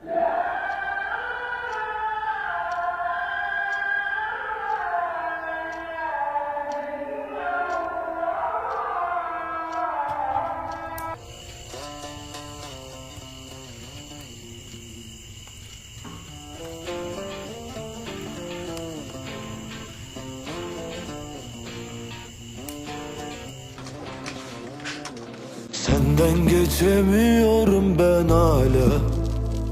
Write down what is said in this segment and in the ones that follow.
Senden geçemiyorum ben hala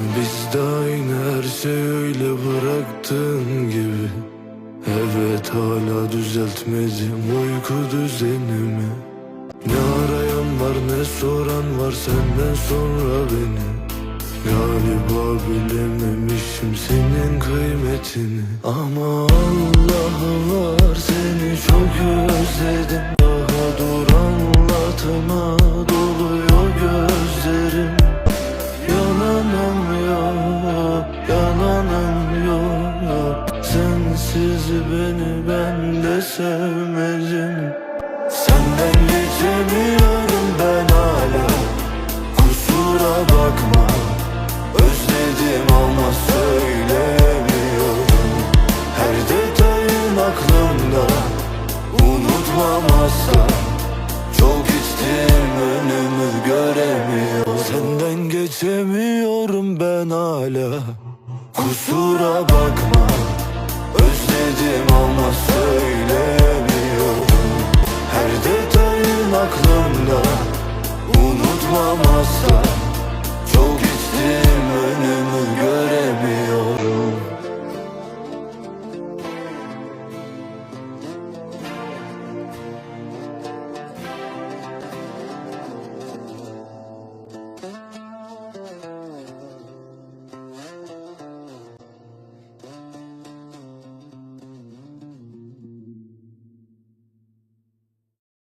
Biz de aynı her şey öyle bıraktığın gibi. Evet hala düzeltmedim uyku düzenimi. Ne arayan var ne soran var senden sonra beni. Galiba bilememişim senin kıymetini. Ama Allah var seni çok özledim Sensiz beni ben de sevmedim Senden geçemiyorum ben hala. Kusura bakma. Özledim ama söyleyemiyorum Her detayın aklımda. Unutmam asla Çok içtim önümü göremiyorum. Senden geçemiyorum ben hala. Kusura bakma Özledim ama söyleyemiyorum Her detayın aklımda Unutmam asla